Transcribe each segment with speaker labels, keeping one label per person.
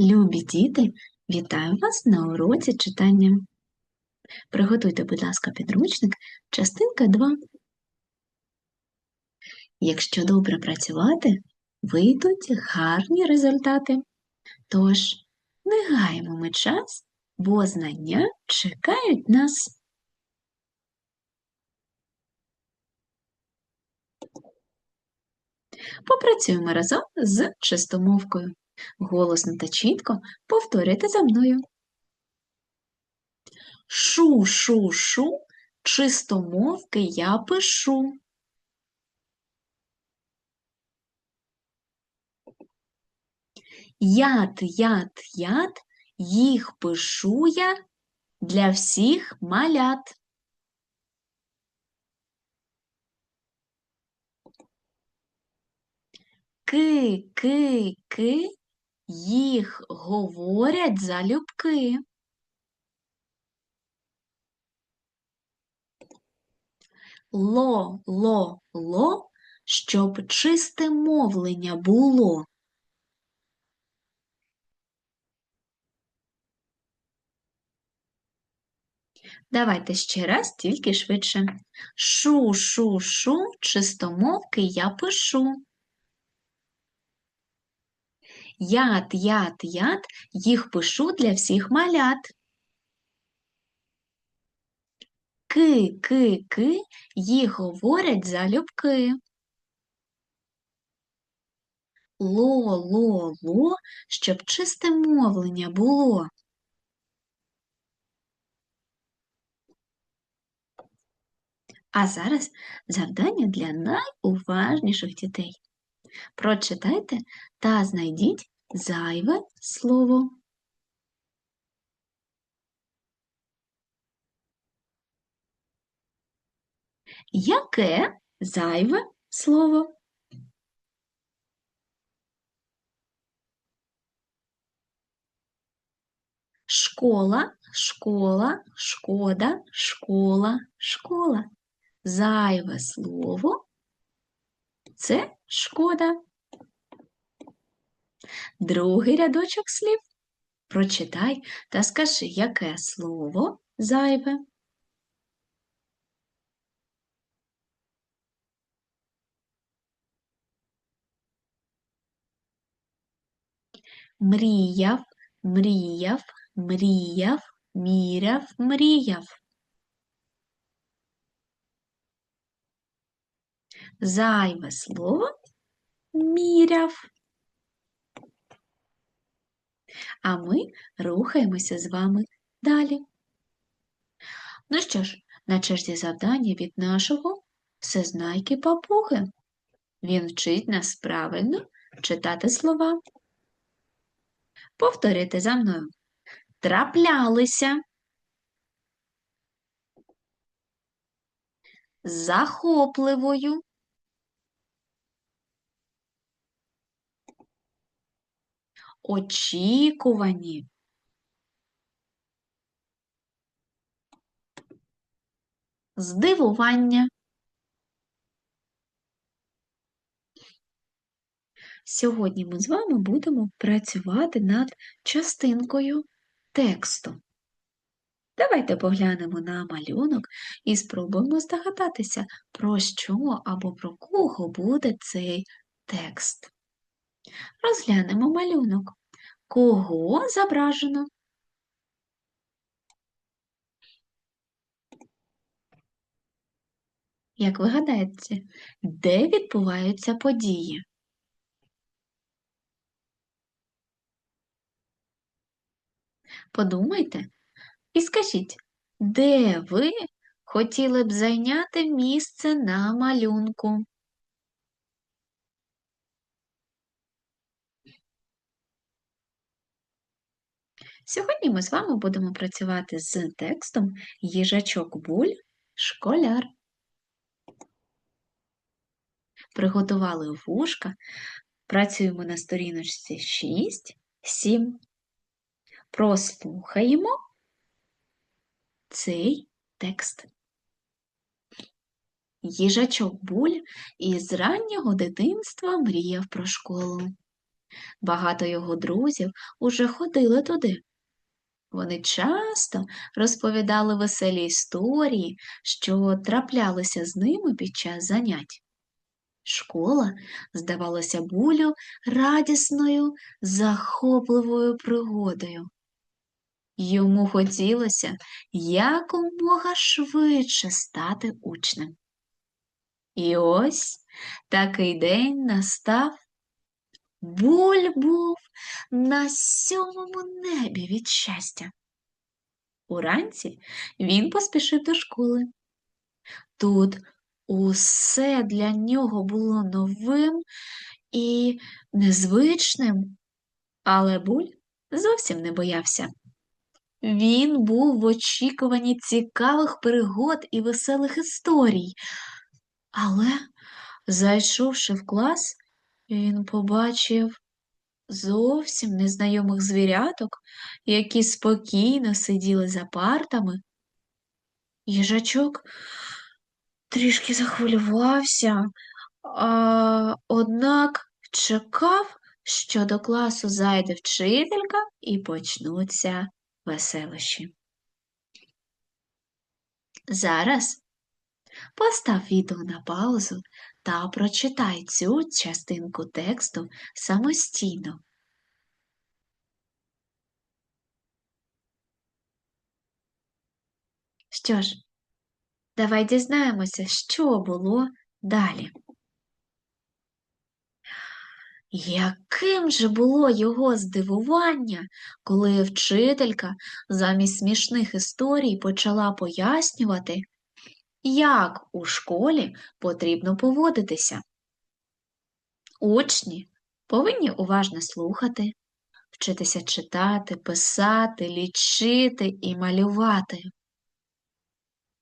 Speaker 1: Любі діти, вітаю вас на уроці читання. Приготуйте, будь ласка, підручник, частинка 2. Якщо добре працювати, вийдуть гарні результати. Тож, не гаємо ми час, бо знання чекають нас. Попрацюємо разом з чистомовкою. Голосно та чітко повторюйте за мною. Шу, шу, шу, чистомовки я пишу. Яд, яд, яд, їх пишу я для всіх малят. Ки, ки, ки, їх говорять залюбки. Ло, ло, ло, щоб чисте мовлення було. Давайте ще раз, тільки швидше. Шу, шу, шу, чистомовки я пишу. Яд, яд, яд, їх пишу для всіх малят. Ки, ки, ки, їх говорять залюбки. Ло, ло, ло, щоб чисте мовлення було. А зараз завдання для найуважніших дітей. Прочитайте та знайдіть зайве слово. Яке зайве слово? Школа, школа, шкода, школа, школа. Зайве слово це шкода. Другий рядочок слів. Прочитай та скажи, яке слово зайве. Мріяв, мріяв, мріяв, міряв, мріяв. Зайве слово міряв. А ми рухаємося з вами далі. Ну що ж, на черзі завдання від нашого всезнайки папуги. Він вчить нас правильно читати слова. Повторюйте за мною. Траплялися. Захопливою. Очікувані. Здивування. Сьогодні ми з вами будемо працювати над частинкою тексту. Давайте поглянемо на малюнок і спробуємо здогадатися, про що або про кого буде цей текст. Розглянемо малюнок. Кого зображено? Як ви гадаєте, де відбуваються події? Подумайте і скажіть, де ви хотіли б зайняти місце на малюнку? Сьогодні ми з вами будемо працювати з текстом Їжачок Буль Школяр. Приготували вушка, працюємо на сторіночці 6, 7. Прослухаємо цей текст. Їжачок Буль із раннього дитинства мріяв про школу. Багато його друзів уже ходили туди. Вони часто розповідали веселі історії, що траплялися з ними під час занять. Школа здавалася булю радісною, захопливою пригодою. Йому хотілося якомога швидше стати учнем. І ось такий день настав. Буль був на сьомому небі від щастя. Уранці він поспішив до школи. Тут усе для нього було новим і незвичним, але буль зовсім не боявся. Він був в очікуванні цікавих пригод і веселих історій. Але, зайшовши в клас, він побачив зовсім незнайомих звіряток, які спокійно сиділи за партами. Їжачок трішки захвилювався, а, однак чекав, що до класу зайде вчителька і почнуться веселощі. Зараз постав відео на паузу та прочитай цю частинку тексту самостійно. Що ж, давай дізнаємося, що було далі. Яким же було його здивування, коли вчителька замість смішних історій почала пояснювати, як у школі потрібно поводитися. Учні повинні уважно слухати, вчитися читати, писати, лічити і малювати.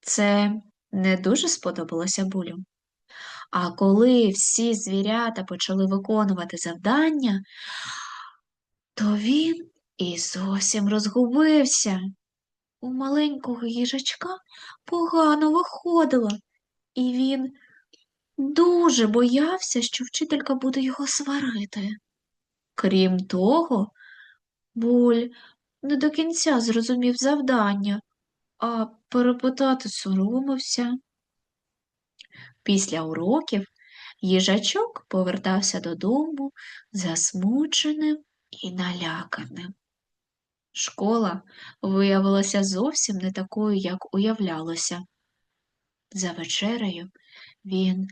Speaker 1: Це не дуже сподобалося булю. А коли всі звірята почали виконувати завдання, то він і зовсім розгубився. У маленького їжачка погано виходило, і він дуже боявся, що вчителька буде його сварити. Крім того, буль не до кінця зрозумів завдання, а перепитати соромився. Після уроків їжачок повертався додому засмученим і наляканим. Школа виявилася зовсім не такою, як уявлялося. За вечерею він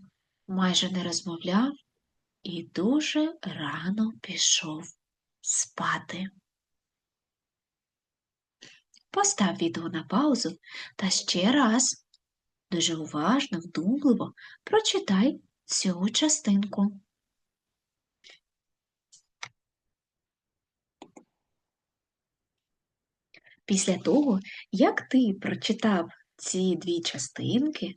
Speaker 1: майже не розмовляв і дуже рано пішов спати. Постав відео на паузу та ще раз дуже уважно, вдумливо прочитай цю частинку. Після того, як ти прочитав ці дві частинки,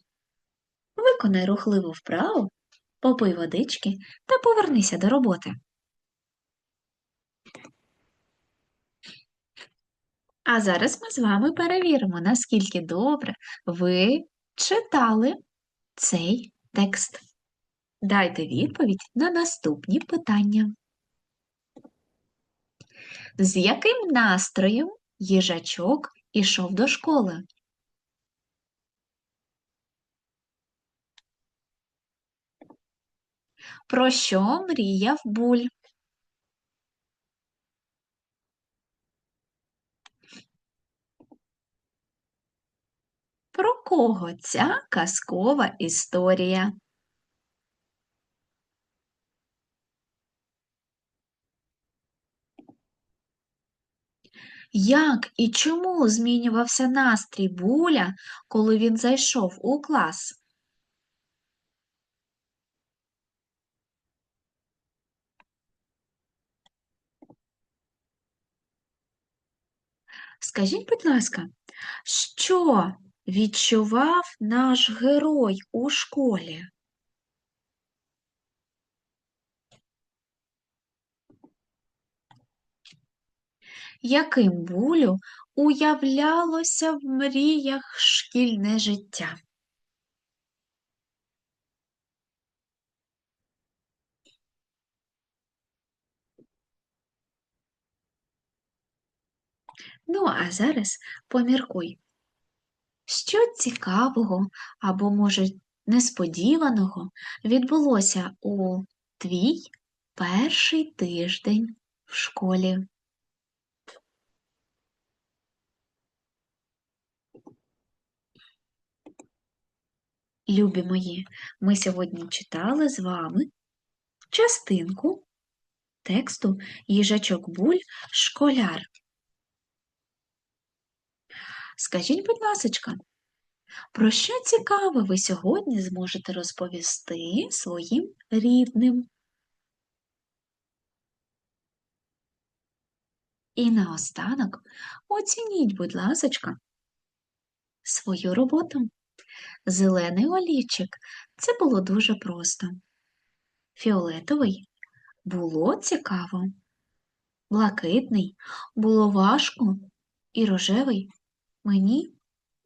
Speaker 1: виконай рухливу вправу, попий водички та повернися до роботи. А зараз ми з вами перевіримо, наскільки добре ви читали цей текст. Дайте відповідь на наступні питання. З яким настроєм їжачок ішов до школи? Про що мріяв буль? Про кого ця казкова історія? Як і чому змінювався настрій буля, коли він зайшов у клас? Скажіть, будь ласка, що відчував наш герой у школі? яким булю уявлялося в мріях шкільне життя. Ну, а зараз поміркуй, що цікавого або, може, несподіваного відбулося у твій перший тиждень в школі. Любі мої, ми сьогодні читали з вами частинку тексту Їжачок Буль Школяр. Скажіть, будь ласочка, про що цікаве ви сьогодні зможете розповісти своїм рідним? І наостанок оцініть, будь ласочка, свою роботу. Зелений олівчик це було дуже просто. Фіолетовий було цікаво. Блакитний було важко, і рожевий мені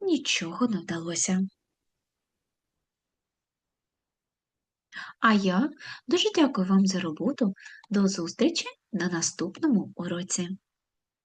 Speaker 1: нічого не вдалося. А я дуже дякую вам за роботу. До зустрічі на наступному уроці.